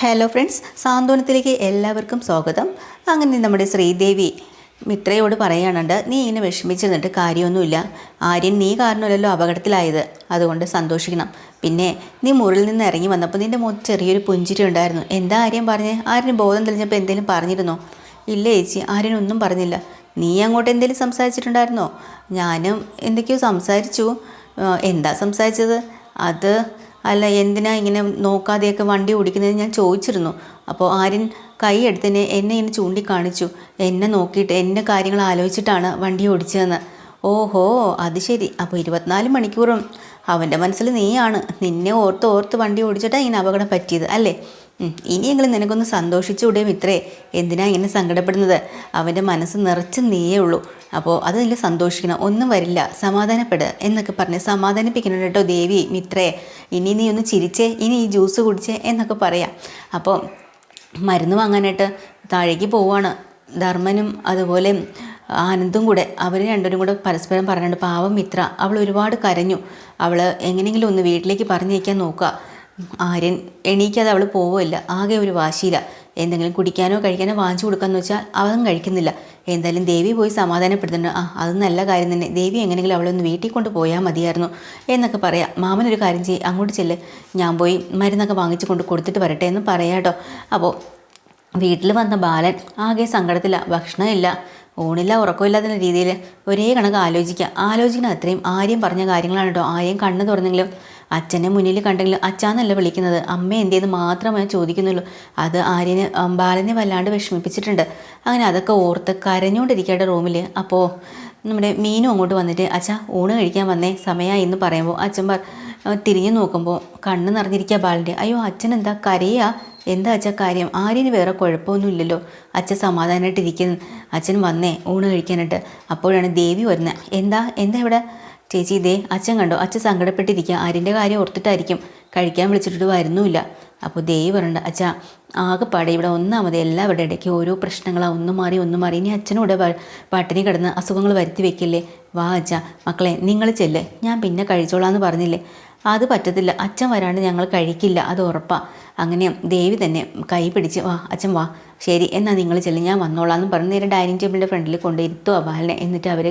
Hello friends സാന്ത്വനത്തിലേക്ക് എല്ലാവർക്കും സ്വാഗതം. അങ്ങനെ നമ്മുടെ ശ്രീദേവി മിത്രയോട് പറയാനുണ്ട് നീ ഇങ്ങനെ വിഷമിച്ചിരുന്നിട്ട് കാര്യമൊന്നുമില്ല. ആര്യൻ നീ കാരണമല്ലല്ലോ അപകടത്തിലായത്. അതുകൊണ്ട് സന്തോഷിക്കണം. പിന്നെ നീ മുറിയിൽ നിന്ന് ഇറങ്ങി വന്നപ്പോൾ നിന്റെ മുഖത്ത് ചെറിയൊരു പുഞ്ചിരി ഉണ്ടായിരുന്നു. എന്താ ആര്യം പറഞ്ഞേ? ആര്യന് ബോധം തെളിഞ്ഞപ്പോൾ എന്തെങ്കിലും പറഞ്ഞിരുന്നോ? ഇല്ല ചേച്ചി. ആര്യനൊന്നും പറഞ്ഞില്ല. നീ അങ്ങോട്ട് എന്തെങ്കിലും സംസാരിച്ചിട്ടുണ്ടായിരുന്നോ? ഞാനും എന്തൊക്കെയോ സംസാരിച്ചു. എന്താ സംസാരിച്ചത്? അത് അല്ല എന്തിനാ ഇങ്ങനെ നോക്കാതെയൊക്കെ വണ്ടി ഓടിക്കുന്നത് ഞാൻ ചോദിച്ചിരുന്നു. അപ്പോൾ ആര്യൻ കൈ എടുത്തതിനെ എന്നെ ഇങ്ങനെ ചൂണ്ടിക്കാണിച്ചു. എന്നെ നോക്കിയിട്ട് എന്റെ കാര്യങ്ങൾ ആലോചിച്ചിട്ടാണ് വണ്ടി ഓടിച്ചതെന്ന്. ഓഹോ അത് ശരി. അപ്പോൾ ഇരുപത്തിനാല് മണിക്കൂറും. അവന്റെ മനസ്സിൽ നീയാണ്. നിന്നെ ഓർത്ത് ഓർത്ത് വണ്ടി ഓടിച്ചിട്ടാണ് ഇങ്ങനെ അപകടം പറ്റിയത് അല്ലേ? ഇനിയെങ്കിലും നിനക്കൊന്ന് സന്തോഷിച്ചുകൂടെ മിത്രേ. എന്തിനാ ഇങ്ങനെ സങ്കടപ്പെടുന്നത്? അവന്റെ മനസ്സ് നിറച്ച് നീയേ ഉള്ളൂ. അപ്പോൾ അത് നിങ്ങൾ സന്തോഷിക്കണം. ഒന്നും വരില്ല. സമാധാനപ്പെട് എന്നൊക്കെ പറഞ്ഞ് സമാധാനിപ്പിക്കണം കേട്ടോ ദേവി മിത്രേ. ഇനി നീ ഒന്ന് ചിരിച്ചേ ഇനി ഈ ജ്യൂസ് കുടിച്ചേ എന്നൊക്കെ പറയാം. അപ്പോൾ മരുന്ന് വാങ്ങാനായിട്ട് താഴേക്ക് പോവാണ്. ധർമ്മനും അതുപോലെ ആനന്ദും കൂടെ. അവർ രണ്ടുപേരും കൂടെ പരസ്പരം പറഞ്ഞിട്ടുണ്ട് പാവം മിത്ര അവൾ ഒരുപാട് കരഞ്ഞു. അവൾ എങ്ങനെയെങ്കിലും ഒന്ന് വീട്ടിലേക്ക് പറഞ്ഞേക്കാൻ നോക്കുക. ആര്യൻ എണീക്കാതെ അവൾ പോവുമല്ല ആകെ ഒരു വാശിയില്ല എന്തെങ്കിലും കുടിക്കാനോ കഴിക്കാനോ വാങ്ങിച്ചു കൊടുക്കാന്ന് വെച്ചാൽ അവൻ കഴിക്കുന്നില്ല. എന്തായാലും ദേവി പോയി സമാധാനപ്പെടുത്തുന്നു ആ അത് നല്ല കാര്യം തന്നെ. ദേവി എങ്ങനെയെങ്കിലും അവളെ ഒന്ന് വീട്ടിൽ കൊണ്ട് പോയാൽ മതിയായിരുന്നു എന്നൊക്കെ പറയാം. മാമനൊരു കാര്യം ചെയ്യും. അങ്ങോട്ട് ചെല്ല്. ഞാൻ പോയി മരുന്നൊക്കെ വാങ്ങിച്ചു കൊണ്ട് കൊടുത്തിട്ട് വരട്ടെ എന്ന് പറയാട്ടോ അപ്പോൾ വീട്ടിൽ വന്ന ബാലൻ ആകെ സങ്കടത്തില്ല ഭക്ഷണമില്ല. ഊണില്ല ഉറക്കമില്ലാത്ത രീതിയിൽ ഒരേ കണക്ക് ആലോചിക്കുക ആലോചിക്കുന്ന അത്രയും ആര്യം പറഞ്ഞ കാര്യങ്ങളാണ് കേട്ടോ ആര്യം കണ്ണ് തുറന്നെങ്കിലും അച്ഛനെ മുന്നിൽ കണ്ടെങ്കിലും അച്ഛാന്നല്ല വിളിക്കുന്നത്. അമ്മ എന്തേന്ന് മാത്രമേ ചോദിക്കുന്നുള്ളൂ. അത് ആര്യന് ബാലനെ വല്ലാണ്ട് വിഷമിപ്പിച്ചിട്ടുണ്ട്. അങ്ങനെ അതൊക്കെ ഓർത്ത് കരഞ്ഞുകൊണ്ടിരിക്കട്ടെ റൂമിൽ അപ്പോൾ നമ്മുടെ മീനും അങ്ങോട്ട് വന്നിട്ട് അച്ഛാ ഊണ് കഴിക്കാൻ വന്നേ. സമയമായി എന്ന് പറയുമ്പോൾ അച്ഛൻ പറ തിരിഞ്ഞു നോക്കുമ്പോൾ കണ്ണ് നിറഞ്ഞിരിക്കുക ബാലന്റെ. അയ്യോ അച്ഛൻ എന്താ കരയാ? എന്താ അച്ഛ കാര്യം? ആര്യന് വേറെ കുഴപ്പമൊന്നുമില്ലല്ലോ അച്ഛൻ സമാധാനമായിട്ടിരിക്കുന്നു. അച്ഛൻ വന്നേ ഊണ് കഴിക്കാനായിട്ട്. അപ്പോഴാണ് ദേവി വരുന്നത്. എന്താ എന്താ ഇവിടെ? ചേച്ചി ഇതേ അച്ഛൻ കണ്ടോ? അച്ഛൻ സങ്കടപ്പെട്ടിരിക്കുക ആര്യന്റെ കാര്യം ഓർത്തിട്ടായിരിക്കും. കഴിക്കാൻ വിളിച്ചിട്ട് വരുന്നുമില്ല. അപ്പോൾ ദേവി പറഞ്ഞിട്ട് അച്ഛാ ആകെപ്പാടെ ഇവിടെ ഒന്നാമത് എല്ലാവരുടെ ഇടയ്ക്ക് ഓരോ പ്രശ്നങ്ങളാണ് ഒന്നും മാറി ഒന്നും മാറി. ഇനി അച്ഛനൂടെ പട്ടിണി കിടന്ന് അസുഖങ്ങൾ വരുത്തി വെക്കില്ലേ? വാ അച്ഛാ. മക്കളെ നിങ്ങൾ ചെല്ലേ. ഞാൻ പിന്നെ കഴിച്ചോളാം എന്ന് പറഞ്ഞില്ലേ? അത് പറ്റത്തില്ല. അച്ഛൻ വരാണ്ട് ഞങ്ങൾ കഴിക്കില്ല. അത് ഉറപ്പാ. അങ്ങനെ ദേവി തന്നെ കൈ പിടിച്ച് വാ അച്ഛൻ വാ ശരി എന്നാൽ നിങ്ങൾ ചെല്ലും ഞാൻ വന്നോളാം എന്ന് പറഞ്ഞ് നേരെ ഡൈനിങ് ടേബിളിന്റെ ഫ്രണ്ടിൽ കൊണ്ട് ഇരുത്തുക ബാലിനെ എന്നിട്ട് അവർ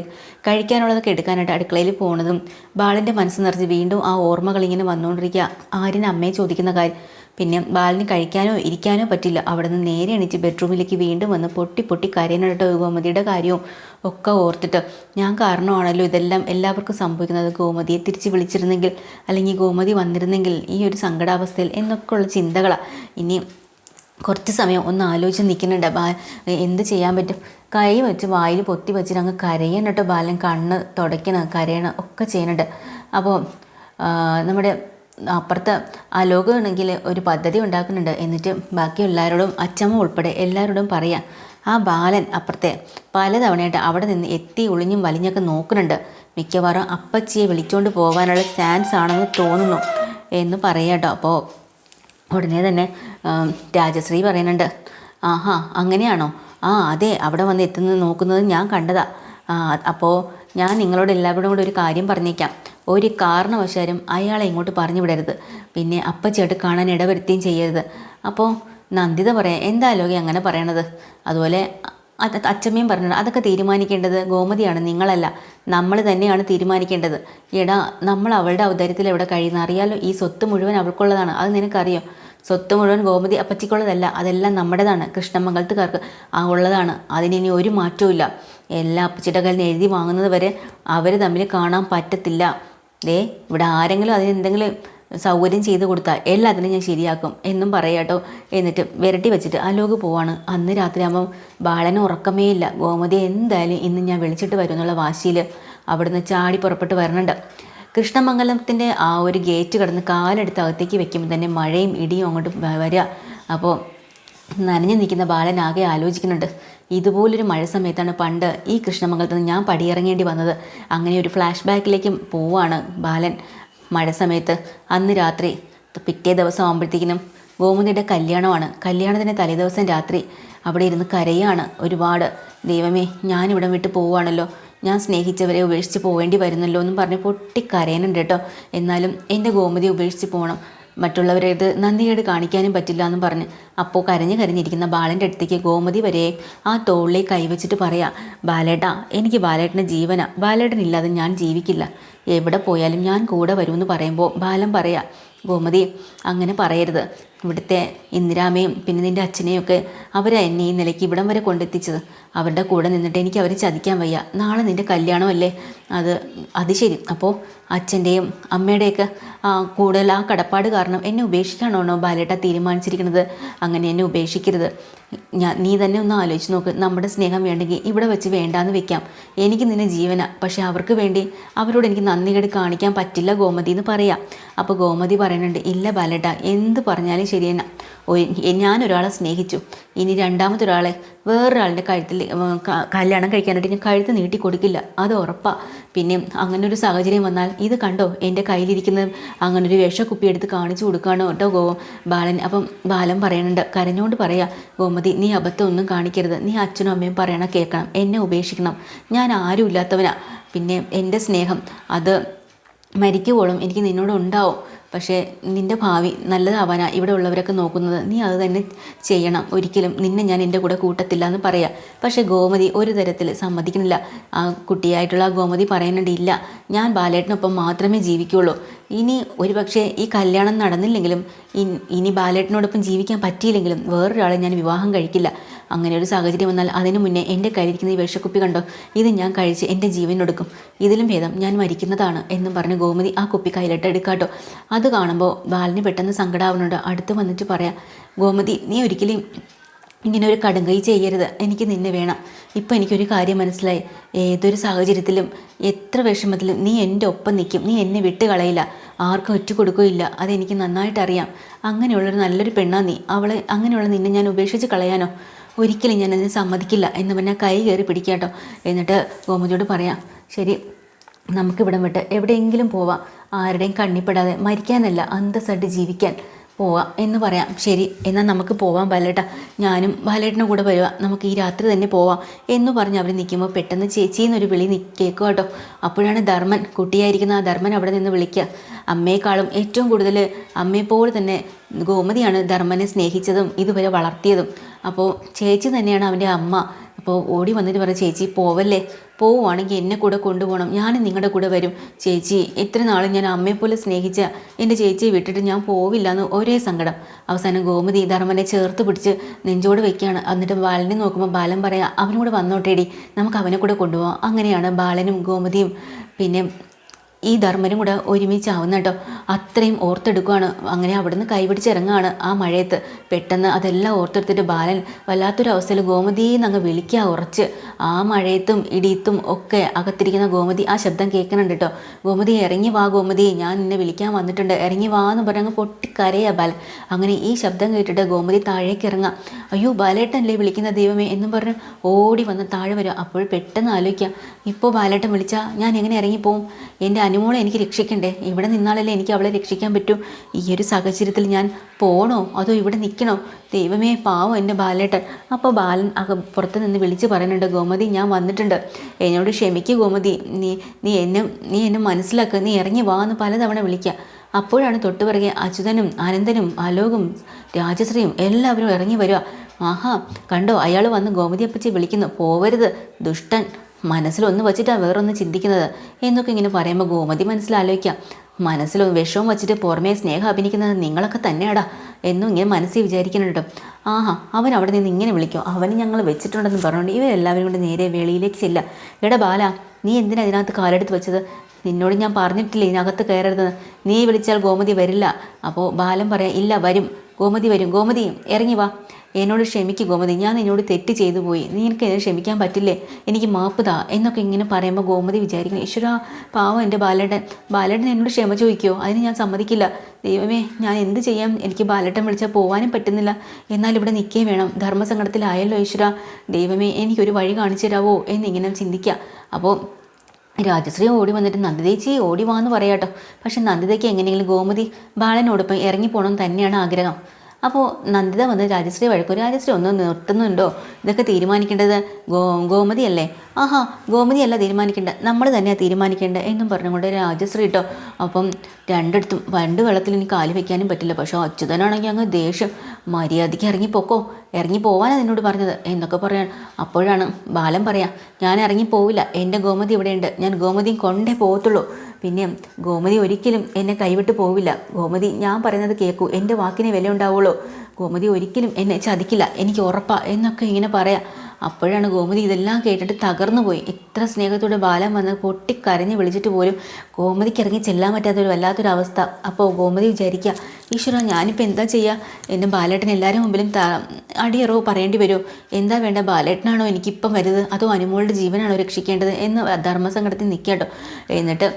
കഴിക്കാനുള്ളതൊക്കെ എടുക്കാനായിട്ട് അടുക്കളയിൽ പോകുന്നതും ബാലിന്റെ മനസ്സ് നിറച്ച് വീണ്ടും ആ ഓർമ്മകൾ ഇങ്ങനെ വന്നുകൊണ്ടിരിക്കുക ആര്യൻ അമ്മയെ ചോദിക്കുന്ന കാര്യം പിന്നെ ബാലിന് കഴിക്കാനോ ഇരിക്കാനോ പറ്റില്ല. അവിടെ നിന്ന് നേരെ എണീച്ച് ബെഡ്റൂമിലേക്ക് വീണ്ടും വന്ന് പൊട്ടി പൊട്ടി കരയാനായിട്ട് ഗോമതിയുടെ കാര്യവും ഒക്കെ ഓർത്തിട്ട്. ഞാൻ കാരണമാണല്ലോ ഇതെല്ലാം എല്ലാവർക്കും സംഭവിക്കുന്നത്. ഗോമതിയെ തിരിച്ച് വിളിച്ചിരുന്നെങ്കിൽ അല്ലെങ്കിൽ ഗോമതി വന്നിരുന്നെങ്കിൽ ഈ ഒരു സങ്കടാവസ്ഥയിൽ എന്നൊക്കെയുള്ള ചിന്തകളാണ് ഇനി കുറച്ച് സമയം ഒന്ന് ആലോചിച്ച് നിൽക്കുന്നുണ്ട്. ബാ എന്ത് ചെയ്യാൻ പറ്റും? കൈ വെച്ച് വായിൽ പൊത്തി വെച്ചിട്ട് അങ്ങ് കരയണം കേട്ടോ ബാലൻ. കണ്ണ് തുടയ്ക്കണം കരയണം ഒക്കെ ചെയ്യുന്നുണ്ട്. അപ്പോൾ നമ്മുടെ അപ്പുറത്ത് ലോകമാണെങ്കിൽ ഒരു പദ്ധതി ഉണ്ടാക്കുന്നുണ്ട്. എന്നിട്ട് ബാക്കി അച്ചമ്മ ഉൾപ്പെടെ എല്ലാവരോടും പറയാം ആ ബാലൻ അപ്പുറത്തെ പലതവണയായിട്ട് അവിടെ നിന്ന് എത്തി ഒളിഞ്ഞും വലിഞ്ഞൊക്കെ നോക്കുന്നുണ്ട്. മിക്കവാറും അപ്പച്ചിയെ വിളിച്ചുകൊണ്ട് പോകാനുള്ള ചാൻസ് ആണെന്ന് തോന്നുന്നു എന്ന് പറയാട്ടോ അപ്പോൾ ഉടനെ തന്നെ രാജശ്രീ പറയുന്നുണ്ട് ആഹാ അങ്ങനെയാണോ? ആ അതെ അവിടെ വന്ന് എത്തുന്നത് നോക്കുന്നത് ഞാൻ കണ്ടതാ. അപ്പോൾ ഞാൻ നിങ്ങളോട് എല്ലാവരോടും കൂടെ ഒരു കാര്യം പറഞ്ഞേക്കാം. ഒരു കാരണവശാലും അയാളെ ഇങ്ങോട്ട് പറഞ്ഞു വിടരുത് പിന്നെ അപ്പച്ചേട്ട് കാണാൻ ഇടവരുത്തുകയും ചെയ്യരുത്. അപ്പോൾ നന്ദിത പറയാം എന്താ ലോകി അങ്ങനെ പറയണത്? അതുപോലെ അച്ഛമ്മയും പറഞ്ഞു പറഞ്ഞത് അതൊക്കെ തീരുമാനിക്കേണ്ടത് ഗോമതിയാണ് നിങ്ങളല്ല. നമ്മൾ തന്നെയാണ് തീരുമാനിക്കേണ്ടത്. എടാ നമ്മൾ അവളുടെ ഔദാര്യത്തിൽ എവിടെ കഴിയുന്ന? അറിയാലോ ഈ സ്വത്ത് മുഴുവൻ അവൾക്കുള്ളതാണ്. അത് നിനക്കറിയോ? സ്വത്ത് മുഴുവൻ ഗോമതി അപ്പച്ചിക്കുള്ളതല്ല അതെല്ലാം നമ്മുടേതാണ്. കൃഷ്ണമംഗലത്തുകാർക്ക് ആ ഉള്ളതാണ്. അതിനി ഒരു മാറ്റവും ഇല്ല എല്ലാ അപ്പച്ചിയുടെ എഴുതി വാങ്ങുന്നത് വരെ അവർ തമ്മിൽ കാണാൻ പറ്റത്തില്ല. ദേ ഇവിടെ ആരെങ്കിലും അതിന് എന്തെങ്കിലും സൗകര്യം ചെയ്തു കൊടുത്താൽ എല്ലാത്തിനും ഞാൻ ശരിയാക്കും എന്നും പറയാട്ടോ. എന്നിട്ട് വിരട്ടി വെച്ചിട്ട് ആ അലോക് പോവാണ്. അന്ന് രാത്രിയാകുമ്പം ബാലന് ഉറക്കമേ ഇല്ല. ഗോമതി എന്തായാലും ഇന്ന് ഞാൻ വിളിച്ചിട്ട് വരും എന്നുള്ള വാശിയിൽ അവിടുന്ന് ചാടി പുറപ്പെട്ട് വരണുണ്ട്. കൃഷ്ണമംഗലത്തിന്റെ ആ ഒരു ഗേറ്റ് കടന്ന് കാലെടുത്ത് അകത്തേക്ക് വെക്കുമ്പോൾ തന്നെ മഴയും ഇടിയും അങ്ങോട്ട് വരിക അപ്പോൾ നനഞ്ഞു നിൽക്കുന്ന ബാലൻ ആകെ ആലോചിക്കുന്നുണ്ട്. ഇതുപോലൊരു മഴ സമയത്താണ് പണ്ട് ഈ കൃഷ്ണമംഗലത്ത് നിന്ന് ഞാൻ പടിയിറങ്ങേണ്ടി വന്നത്. അങ്ങനെ ഒരു ഫ്ലാഷ് ബാക്കിലേക്കും പോവാണ് ബാലൻ മഴ സമയത്ത്. അന്ന് രാത്രി പിറ്റേ ദിവസം ആകുമ്പോഴത്തേക്കിനും ഗോമതിയുടെ കല്യാണമാണ്. കല്യാണത്തിന്റെ തലേദിവസം രാത്രി അവിടെ ഇരുന്ന് കരയാണ് ഒരുപാട്. ദൈവമേ ഞാനിവിടെ വിട്ട് പോവുകയാണല്ലോ. ഞാൻ സ്നേഹിച്ചവരെ ഉപേക്ഷിച്ച് പോവേണ്ടി വരുന്നല്ലോ എന്നും പറഞ്ഞ് പൊട്ടിക്കരയാനുണ്ട് കേട്ടോ. എന്നാലും എന്റെ ഗോമതി ഉപേക്ഷിച്ച് പോകണം. മറ്റുള്ളവരേത് നന്ദികേട് കാണിക്കാനും പറ്റില്ല എന്ന് പറഞ്ഞ് അപ്പോൾ കരഞ്ഞു കരഞ്ഞിരിക്കുന്ന ബാലന്റെ അടുത്തേക്ക് ഗോമതി വരെ ആ തോളിലെ കൈവച്ചിട്ട് പറയാം ബാലേട്ടാ എനിക്ക് ബാലേട്ടന് ജീവന. ബാലേട്ടനില്ലാതെ ഞാൻ ജീവിക്കില്ല. എവിടെ പോയാലും ഞാൻ കൂടെ വരുമെന്ന് പറയുമ്പോൾ ബാലൻ പറയാ ഗോമതി അങ്ങനെ പറയരുത്. ഇവിടുത്തെ ഇന്ദിരാമയും പിന്നെ നിന്റെ അച്ഛനെയും ഒക്കെ അവരെ എന്നെ ഈ നിലയ്ക്ക് ഇവിടം വരെ കൊണ്ടെത്തിച്ചത്. അവരുടെ കൂടെ നിന്നിട്ട് എനിക്ക് അവരെ ചതിക്കാൻ വയ്യ. നാളെ നിന്റെ കല്യാണമല്ലേ? അത് അത് ശരി. അപ്പോൾ അച്ഛന്റെയും അമ്മയുടെയൊക്കെ കൂടുതൽ ആ കടപ്പാട് കാരണം എന്നെ ഉപേക്ഷിക്കാനാണോ ബാലേട്ട തീരുമാനിച്ചിരിക്കുന്നത്? അങ്ങനെ എന്നെ ഉപേക്ഷിക്കരുത്. ഞാൻ നീ തന്നെ ഒന്ന് ആലോചിച്ച് നോക്ക്. നമ്മുടെ സ്നേഹം വേണ്ടെങ്കിൽ ഇവിടെ വെച്ച് വേണ്ടാന്ന് വെക്കാം. എനിക്ക് നിന്നെ ജീവന. പക്ഷേ അവർക്ക് വേണ്ടി അവരോട് എനിക്ക് നന്ദികേട് കാണിക്കാൻ പറ്റില്ല ഗോമതി എന്ന് പറയാം. അപ്പോൾ ഗോമതി പറയുന്നുണ്ട് ഇല്ല ബാലട്ട എന്ത് പറഞ്ഞാലും ശരി തന്നെ ഒ- ഞാൻ ഒരാളെ സ്നേഹിച്ചു. ഇനി രണ്ടാമതൊരാളെ വേറൊരാളുടെ കഴുത്തിൽ കല്യാണം കഴിക്കാനായിട്ട് ഞാൻ കഴുത്ത് നീട്ടി കൊടുക്കില്ല. അത് ഉറപ്പാണ് പിന്നെ അങ്ങനെ ഒരു സാഹചര്യം വന്നാൽ ഇത് കണ്ടോ എന്റെ കയ്യിലിരിക്കുന്ന അങ്ങനെ ഒരു വിഷക്കുപ്പി എടുത്ത് കാണിച്ചു കൊടുക്കുകയാണോ കേട്ടോ ഗോ ബാലൻ. അപ്പം ബാലൻ പറയുന്നുണ്ട് കരഞ്ഞുകൊണ്ട് പറയാ ഗോമതി നീ അബദ്ധം ഒന്നും കാണിക്കരുത്. നീ അച്ഛനും അമ്മയും പറയണ കേൾക്കണം. എന്നെ ഉപേക്ഷിക്കണം. ഞാൻ ആരും ഇല്ലാത്തവനാ. പിന്നെ എന്റെ സ്നേഹം അത് മരിക്കുവോളും എനിക്ക് നിന്നോട് ഉണ്ടാവും. പക്ഷേ നിന്റെ ഭാവി നല്ലതാവാനാ ഇവിടെ ഉള്ളവരൊക്കെ നോക്കുന്നത്. നീ അത് തന്നെ ചെയ്യണം. ഒരിക്കലും നിന്നെ ഞാൻ എന്റെ കൂടെ കൂട്ടത്തില്ല എന്ന് പറയാം. പക്ഷേ ഗോമതി ഒരു തരത്തിൽ സമ്മതിക്കുന്നില്ല. ആ കുട്ടിയായിട്ടുള്ള ഗോമതി പറയുന്നുണ്ട് ഇല്ല. ഞാൻ ബാലേട്ടനൊപ്പം മാത്രമേ ജീവിക്കുള്ളൂ. ഇനി ഒരു പക്ഷേ ഈ കല്യാണം നടന്നില്ലെങ്കിലും ഇനി ബാലേട്ടനോടൊപ്പം ജീവിക്കാൻ പറ്റിയില്ലെങ്കിലും വേറൊരാളെ ഞാൻ വിവാഹം കഴിക്കില്ല. അങ്ങനെ ഒരു സാഹചര്യം വന്നാൽ അതിനു മുന്നേ എന്റെ കയ്യിലിരിക്കുന്ന ഈ വിഷക്കുപ്പി കണ്ടോ? ഇത് ഞാൻ കഴിച്ച് എന്റെ ജീവനൊടുക്കും ഇതിലും ഭേദം ഞാൻ മരിക്കുന്നതാണ് എന്നും പറഞ്ഞ് ഗോമതി ആ കുപ്പി കയ്യിലിട്ട് എടുക്കാട്ടോ. അത് കാണുമ്പോൾ ബാലിന് പെട്ടെന്ന് സങ്കടാവുന്നുണ്ട്. അടുത്ത് വന്നിട്ട് പറയാം ഗോമതി നീ ഒരിക്കലും ഇങ്ങനെ ഒരു കടുങ്കൈ ചെയ്യരുത്. എനിക്ക് നിന്നെ വേണം. ഇപ്പം എനിക്കൊരു കാര്യം മനസ്സിലായി. ഏതൊരു സാഹചര്യത്തിലും എത്ര വിഷമത്തിലും നീ എന്റെ ഒപ്പം നിൽക്കും. നീ എന്നെ വിട്ട് കളയില്ല ആർക്കും ഒറ്റ കൊടുക്കുകയില്ല അതെനിക്ക് നന്നായിട്ട് അറിയാം. അങ്ങനെയുള്ളൊരു നല്ലൊരു പെണ്ണാ നീ. അവളെ അങ്ങനെയുള്ള നിന്നെ ഞാൻ ഉപേക്ഷിച്ച് കളയാനോ? ഒരിക്കലും ഞാൻ അതിന് സമ്മതിക്കില്ല എന്ന് പറഞ്ഞാൽ കൈ കയറി പിടിക്കാട്ടോ. എന്നിട്ട് ഗോമതിയോട് പറയാം ശരി നമുക്കിവിടം വിട്ട് എവിടെയെങ്കിലും പോവാം. ആരുടെയും കണ്ണിപ്പെടാതെ മരിക്കാനല്ല അന്തസ്സായിട്ട് ജീവിക്കാൻ. പോവാം എന്ന് പറയാം. ശരി എന്നാൽ നമുക്ക് പോവാം ബാലേട്ട. ഞാനും ബാലേട്ടനും കൂടെ വരുക നമുക്ക് ഈ രാത്രി തന്നെ പോവാം എന്ന് പറഞ്ഞ് അവർ നിൽക്കുമ്പോൾ പെട്ടെന്ന് ചേച്ചിയിൽ എന്നൊരു വിളി കേൾക്കുക കേട്ടോ. അപ്പോഴാണ് ധർമ്മൻ കുട്ടിയായിരിക്കുന്ന ആ ധർമ്മൻ അവിടെ നിന്ന് വിളിക്കുക അമ്മയെക്കാളും ഏറ്റവും കൂടുതൽ അമ്മയെപ്പോലെ തന്നെ ഗോമതിയാണ് ധർമ്മനെ സ്നേഹിച്ചതും ഇതുവരെ വളർത്തിയതും. അപ്പോൾ ചേച്ചി തന്നെയാണ് അവന്റെ അമ്മ. അപ്പോൾ ഓടി വന്നിട്ട് പറയും ചേച്ചി പോവല്ലേ? പോവുകയാണെങ്കിൽ എന്നെ കൂടെ കൊണ്ടുപോകണം. ഞാൻ നിങ്ങളുടെ കൂടെ വരും. ചേച്ചി ഇത്ര നാൾ ഞാൻ അമ്മയെപ്പോലെ സ്നേഹിച്ച എന്റെ ചേച്ചിയെ വിട്ടിട്ട് ഞാൻ പോവില്ല എന്ന് ഒരേ സങ്കടം. അവസാനം ഗോമതി ധർമ്മനെ ചേർത്ത് പിടിച്ച് നെഞ്ചോട് വെക്കുകയാണ്. എന്നിട്ട് ബാലനെ നോക്കുമ്പോൾ ബാലൻ പറയാം അവനും കൂടെ വന്നോട്ടേടി. നമുക്ക് അവനെ കൂടെ കൊണ്ടുപോകാം അങ്ങനെയാണ് ബാലനും ഗോമതിയും പിന്നെ ഈ ധർമ്മനും കൂടെ ഒരുമിച്ചാവുന്ന കേട്ടോ. അത്രയും ഓർത്തെടുക്കുകയാണ് അങ്ങനെ അവിടുന്ന് കൈപിടിച്ചിറങ്ങുകയാണ് ആ മഴയത്ത്. പെട്ടെന്ന് അതെല്ലാം ഓർത്തെടുത്തിട്ട് ബാലൻ വല്ലാത്തൊരു അവസ്ഥയിൽ ഗോമതിന്ന് അങ്ങ് വിളിക്കുക ഉറച്ച്. ആ മഴയത്തും ഇടിയത്തും ഒക്കെ അകത്തിരിക്കുന്ന ഗോമതി ആ ശബ്ദം കേൾക്കുന്നുണ്ട് കേട്ടോ. ഗോമതി ഇറങ്ങി വാ ഗോമതി. ഞാൻ നിന്നെ വിളിക്കാൻ വന്നിട്ടുണ്ട്. ഇറങ്ങി വാ എന്ന് പറഞ്ഞ് അങ്ങ് പൊട്ടിക്കരയാ ബാലൻ. അങ്ങനെ ഈ ശബ്ദം കേട്ടിട്ട് ഗോമതി താഴേക്ക് ഇറങ്ങാം അയ്യോ ബാലേട്ടനല്ലേ വിളിക്കുന്ന ദൈവമേ എന്നും പറഞ്ഞ് ഓടി വന്ന് താഴെ വരിക. അപ്പോൾ പെട്ടെന്ന് ആലോചിക്കാം ഇപ്പോൾ ബാലേട്ടൻ വിളിച്ചാൽ ഞാൻ എങ്ങനെ ഇറങ്ങിപ്പോവും? എന്റെ അനുമോളെ എനിക്ക് രക്ഷിക്കണ്ടേ? ഇവിടെ നിന്നാലല്ലേ എനിക്ക് അവളെ രക്ഷിക്കാൻ പറ്റൂ? ഈ ഒരു സാഹചര്യത്തിൽ ഞാൻ പോകണോ അതോ ഇവിടെ നിൽക്കണോ ദൈവമേ പാവോ എന്റെ ബാലേട്ടൻ. അപ്പോൾ ബാലൻ പുറത്ത് നിന്ന് വിളിച്ച് പറയുന്നുണ്ട് ഗോമതി ഞാൻ വന്നിട്ടുണ്ട്. എന്നോട് ക്ഷമിക്കൂ ഗോമതി. നീ നീ എന്നെ നീ എന്നെ മനസ്സിലാക്കുക നീ ഇറങ്ങി വാ എന്ന് പലതവണ വിളിക്കുക അപ്പോഴാണ് തൊട്ടുപിറകെ അച്യുതനും അനന്തനും അലോകും രാജശ്രീയും എല്ലാവരും ഇറങ്ങി വരിക. ആഹാ കണ്ടോ? അയാൾ വന്ന് ഗോമതി അപ്പച്ചി വിളിക്കുന്നു. പോവരുത് ദുഷ്ടൻ. മനസ്സിലൊന്ന് വെച്ചിട്ടാണ് വേറൊന്ന് ചിന്തിക്കുന്നത്. എന്നൊക്കെ ഇങ്ങനെ പറയുമ്പോൾ ഗോമതി മനസ്സിലാലോചിക്കാം മനസ്സിൽ വിഷവും വച്ചിട്ട് പുറമേ സ്നേഹം അഭിനയിക്കുന്നത് നിങ്ങളൊക്കെ തന്നെയാടാ എന്നും ഇങ്ങനെ മനസ്സിൽ വിചാരിക്കുന്നുണ്ട്. ആഹാ അവൻ അവിടെ നിന്ന് ഇങ്ങനെ വിളിക്കും. അവന് ഞങ്ങൾ വെച്ചിട്ടുണ്ടെന്ന് പറഞ്ഞുകൊണ്ട് ഇവരെല്ലാവരും കൊണ്ട് നേരെ വെളിയിലേക്ക് ചെല്ല എടാ ബാല നീ എന്തിനാ ഇതിനകത്ത് കാലെടുത്ത് വെച്ചത്? നിന്നോട് ഞാൻ പറഞ്ഞിട്ടില്ല ഇതിനകത്ത് കയറരുത് നീ വിളിച്ചാൽ ഗോമതി വരില്ല. അപ്പോൾ ബാലൻ പറയാം ഇല്ല വരും. ഗോമതി വരും. ഗോമതി ഇറങ്ങി വാ. എന്നോട് ക്ഷമിക്ക് ഗോമതി. ഞാൻ നിന്നോട് തെറ്റ് ചെയ്തു പോയി. നിനക്ക് എന്നെ ക്ഷമിക്കാൻ പറ്റില്ലേ? എനിക്ക് മാപ്പ് താ. എന്നൊക്കെ ഇങ്ങനെ പറയുമ്പോൾ ഗോമതി വിചാരിക്കുന്നു ഈശ്വര പാവം എന്റെ ബാലേട്ടൻ. ബാലേട്ടൻ എന്നോട് ക്ഷമ ചോദിക്കുമോ അതിന് ഞാൻ സമ്മതിക്കില്ല. ദൈവമേ ഞാൻ എന്ത് ചെയ്യാം? എനിക്ക് ബാലേട്ടൻ വിളിച്ചാൽ പോകാനും പറ്റുന്നില്ല. എന്നാൽ ഇവിടെ നിൽക്കുകയും വേണം. ധർമ്മസങ്കടത്തിലായല്ലോ ഈശ്വര. ദൈവമേ എനിക്കൊരു വഴി കാണിച്ചു തരാവോ? എന്നിങ്ങനെ ചിന്തിക്കുക അപ്പോൾ രാജശ്രീ ഓടി വന്നിട്ട് നന്ദിതേച്ചി ഓടി വാന്ന് പറയാട്ടോ. പക്ഷെ നന്ദിതയ്ക്ക് എങ്ങനെയെങ്കിലും ഗോമതി ബാലനോടൊപ്പം ഇറങ്ങിപ്പോകണം തന്നെയാണ് ആഗ്രഹം. അപ്പോൾ നന്ദിത വന്ന് രാജശ്രീ വഴക്കും രാജശ്രീ ഒന്ന് നിർത്തുന്നുണ്ടോ? ഇതൊക്കെ തീരുമാനിക്കേണ്ടത് ഗോ ഗോമതി അല്ലേ ആഹാ ഗോമതി അല്ല തീരുമാനിക്കേണ്ട? നമ്മൾ തന്നെയാണ് തീരുമാനിക്കേണ്ടത് എന്നും പറഞ്ഞുകൊണ്ട് രാജശ്രീ കേട്ടോ അപ്പം രണ്ടിടത്തും രണ്ട് വെള്ളത്തിൽ എനിക്ക് കാലി വയ്ക്കാനും പറ്റില്ല. പക്ഷേ അച്യുതനാണെങ്കിൽ അങ്ങ് ദേഷ്യം. മര്യാദയ്ക്ക് ഇറങ്ങിപ്പോക്കോ ഇറങ്ങി പോവാനാണ് നിന്നോട് പറഞ്ഞത്. എന്നൊക്കെ പറയാൻ അപ്പോഴാണ് ബാലൻ പറയാം ഞാൻ ഇറങ്ങി പോവില്ല. എന്റെ ഗോമതി ഇവിടെയുണ്ട്. ഞാൻ ഗോമതിയും കൊണ്ടേ പോകത്തുള്ളൂ. പിന്നെ ഗോമതി ഒരിക്കലും എന്നെ കൈവിട്ട് പോവില്ല. ഗോമതി ഞാൻ പറയുന്നത് കേൾക്കൂ എന്റെ വാക്കിനെ വില ഉണ്ടാവുള്ളൂ ഗോമതി ഒരിക്കലും എന്നെ ചതിക്കില്ല. എനിക്ക് ഉറപ്പാ. എന്നൊക്കെ ഇങ്ങനെ പറയാം. അപ്പോഴാണ് ഗോമതി ഇതെല്ലാം കേട്ടിട്ട് തകർന്നു പോയി ഇത്ര സ്നേഹത്തോടെ ബാലൻ വന്ന് പൊട്ടിക്കരഞ്ഞ് വിളിച്ചിട്ട് പോലും ഗോമതിക്ക് ഇറങ്ങി ചെല്ലാൻ പറ്റാത്തൊരു വല്ലാത്തൊരു അവസ്ഥ. അപ്പോൾ ഗോമതി വിചാരിക്കുക ഈശ്വര ഞാനിപ്പോൾ എന്താ ചെയ്യുക എന്റെ ബാലേട്ടൻ എല്ലാവരും മുമ്പിലും അടിയറോ പറയേണ്ടി വരുമോ എന്താ വേണ്ട? ബാലേട്ടനാണോ എനിക്കിപ്പം വരുന്നത്? അതോ അനുമോളുടെ ജീവനാണോ രക്ഷിക്കേണ്ടത്? എന്ന് ധർമ്മസങ്കടത്തിൽ നിൽക്കാട്ടോ എന്നിട്ട്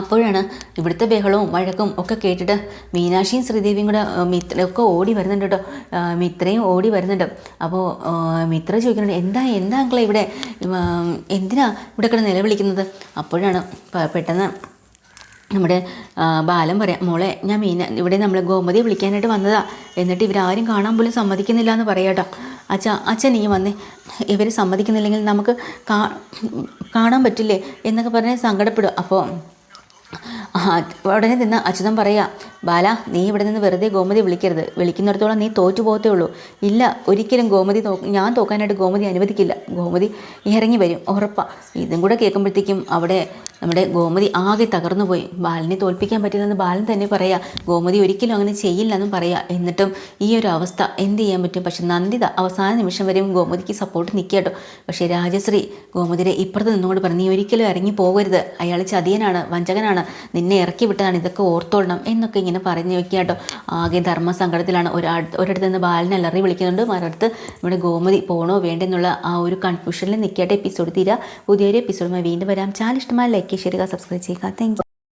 അപ്പോഴാണ് ഇവിടുത്തെ ബഹളവും വഴക്കും ഒക്കെ കേട്ടിട്ട് മീനാക്ഷിയും ശ്രീദേവിയും കൂടെ മിത്ര ഒക്കെ ഓടി വരുന്നുണ്ട് കേട്ടോ. മിത്രയും ഓടി വരുന്നുണ്ട്. അപ്പോൾ മിത്ര ചോദിക്കുന്നുണ്ട് എന്താ എന്താ അങ്കിളെ ഇവിടെ? എന്തിനാ ഇവിടെ കിടന്ന് നിലവിളിക്കുന്നത്? അപ്പോഴാണ് പെട്ടെന്ന് നമ്മുടെ ബാലം പറയാം മോളെ ഞാൻ മീന ഇവിടെ നമ്മൾ ഗോമതിയെ വിളിക്കാനായിട്ട് വന്നതാ. എന്നിട്ട് ഇവരാരും കാണാൻ പോലും സമ്മതിക്കുന്നില്ല എന്ന് പറയാട്ടോ അച്ഛ അച്ഛൻ നീ വന്നേ. ഇവർ സമ്മതിക്കുന്നില്ലെങ്കിൽ നമുക്ക് കാണാൻ പറ്റില്ലേ? എന്നൊക്കെ പറഞ്ഞ് സങ്കടപ്പെടും. അപ്പോൾ ഉടനെ നിന്ന് അച്യുതൻ പറയാ ബാല നീ ഇവിടെ നിന്ന് വെറുതെ ഗോമതി വിളിക്കരുത്. വിളിക്കുന്നിടത്തോളം നീ തോറ്റു പോകത്തേ ഉള്ളൂ. ഇല്ല ഒരിക്കലും ഗോമതി ഞാൻ തോക്കാനായിട്ട് ഗോമതി അനുവദിക്കില്ല. ഗോമതി ഇറങ്ങി വരും ഉറപ്പാ. ഇതും കൂടെ കേൾക്കുമ്പോഴത്തേക്കും അവിടെ നമ്മുടെ ഗോമതി ആകെ തകർന്നു പോയി ബാലനെ തോൽപ്പിക്കാൻ പറ്റില്ലെന്ന് ബാലൻ തന്നെ പറയാ. ഗോമതി ഒരിക്കലും അങ്ങനെ ചെയ്യില്ല എന്നും എന്നിട്ടും ഈ ഒരു അവസ്ഥ എന്ത് ചെയ്യാൻ പറ്റും? പക്ഷെ നന്ദിത അവസാന നിമിഷം വരെയും ഗോമതിക്ക് സപ്പോർട്ട് നിൽക്കട്ടോ പക്ഷേ രാജശ്രീ ഗോമതിരെ ഇപ്പുറത്ത് നിന്നുകൊണ്ട് പറഞ്ഞു നീ ഒരിക്കലും ഇറങ്ങി പോകരുത്. അയാൾ ചതിയനാണ് വഞ്ചകനാണ്. നിന്നെ ഇറക്കി വിട്ടതാണ്. ഇതൊക്കെ ഓർത്തോളണം എന്നൊക്കെ ഇങ്ങനെ പറഞ്ഞു കേട്ടോ. ആകെ ധർമ്മസങ്കടത്തിലാണ്. ഒരാ ഒരിടത്ത് നിന്ന് ബാലനെ അലറി വിളിക്കുന്നുണ്ട്. മറിടത്ത് നമ്മുടെ ഗോമതി പോണോ വേണ്ടെന്നുള്ള ആ ഒരു കൺഫ്യൂഷനിൽ നിൽക്കട്ടെ എപ്പിസോഡ് തീരാ. പുതിയൊരു എപ്പിസോഡുമായി വീണ്ടും വരാം. ചാനൽ ഇഷ്ടമായ ലൈക്ക് ചെയ്യുക സബ്സ്ക്രൈബ് ചെയ്യുക. താങ്ക്